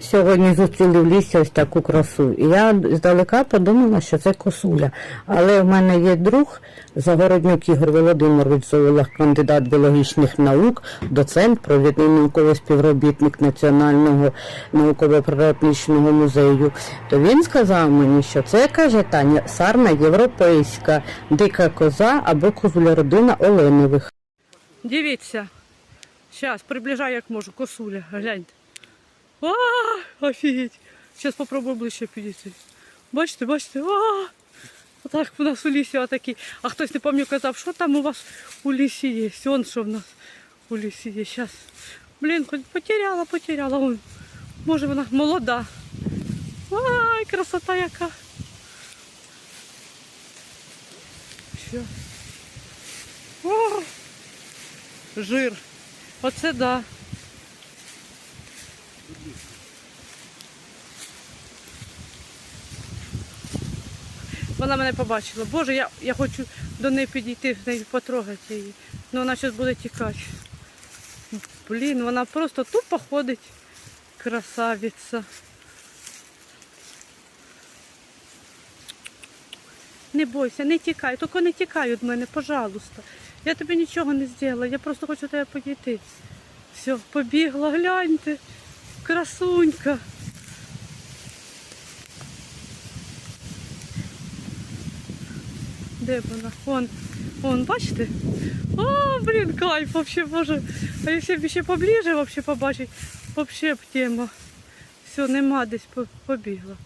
Сьогодні зустріли в лісі ось таку красу. І я здалека подумала, що це косуля. Але в мене є друг, Загороднюк Ігор Володимирович, зоолог, кандидат біологічних наук, доцент, провідний науковий співробітник Національного науково-природничного музею. То він сказав мені, що це каже Таня, сарна європейська, дика коза або козуля родина Оленових. Дивіться. Зараз приближаю як можу. Косуля, гляньте. А, офігеть. Зараз попробую ближче підійти. Бачите, бачите? А, отак у нас у лісі отакі. А хтось не пам'ятаю казав, що там у вас у лісі є. Вон що в нас у лісі є. Зараз. Блін, хоч потеряла, потеряла. Вон. Може вона молода. Ай, красота яка. Що? О! Жир. Оце да. Вона мене побачила. Боже, я, я хочу до неї підійти, в неї потрогати її. Ну вона зараз буде тікати. Блін, вона просто тупо ходить. Красавиця. Не бойся, не тікай, тільки не тікай від мене, пожалуйста. Я тобі нічого не зробила, я просто хочу тебе підійти. Все, побігла, гляньте. Красунька. Де вона? Вон, вон, бачите? О, блін, кайф, вообще, боже. А якщо б ще поближе вообще побачить, вообще б тема. Все, нема десь побігла.